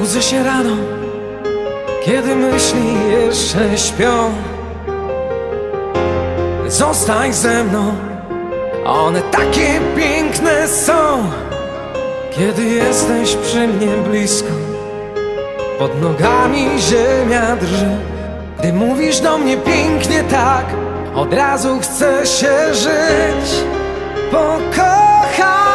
Budzę się rano, kiedy myśli jeszcze śpią. Zostań ze mną, one takie piękne są, kiedy jesteś przy mnie blisko. Pod nogami ziemia drży, gdy mówisz do mnie pięknie tak, od razu chce się żyć. Pokochaj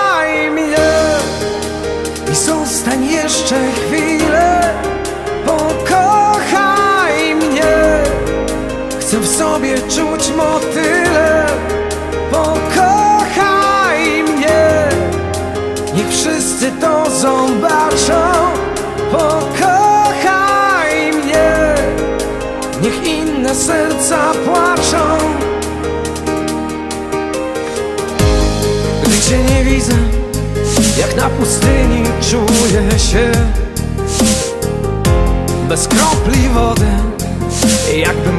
sobie czuć motyle. Pokochaj mnie, niech wszyscy to zobaczą. Pokochaj mnie, niech inne serca płaczą. Gdy cię nie widzę, jak na pustyni czuję się Bez kropli wody Jakbym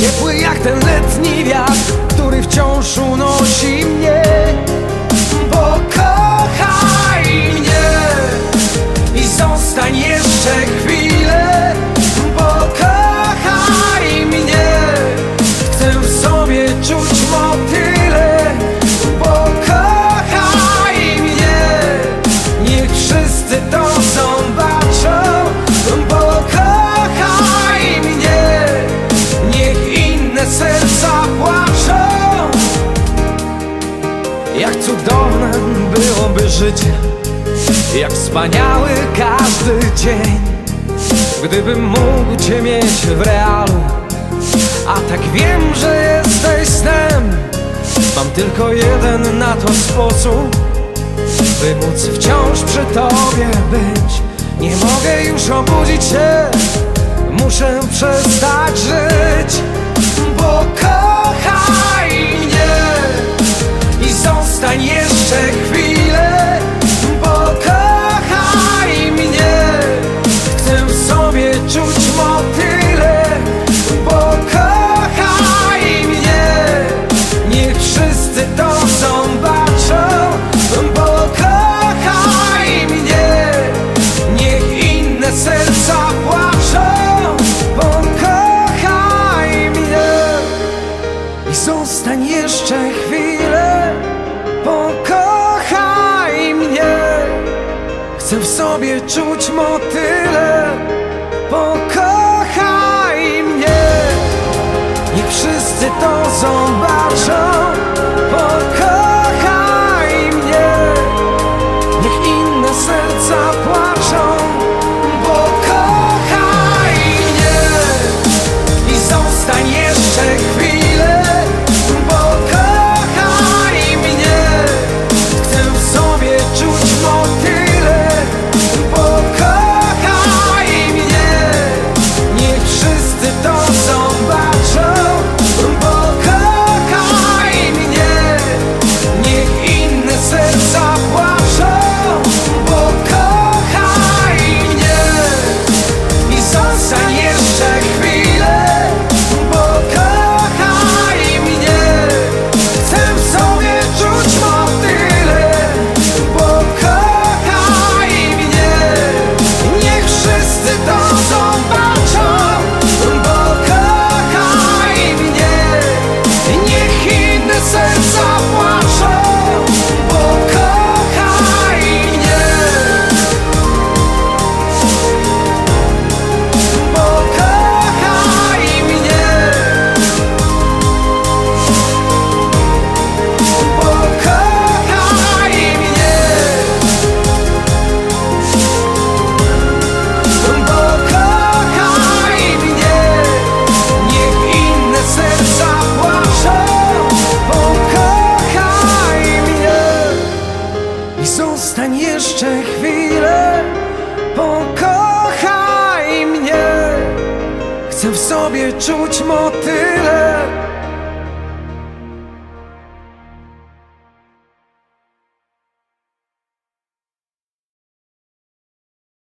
Ciepły jak ten letni wiatr Który wciąż unosi mnie życie Jak wspaniały każdy dzień. Gdybym mógł Cię mieć w realu A tak wiem, że jesteś snem Mam tylko jeden na to sposób By móc wciąż przy Tobie być. Nie mogę już obudzić się Muszę przestać żyć sobie czuć motyle. Zostań jeszcze chwilę. Pokochaj mnie, chcę w sobie czuć motyle.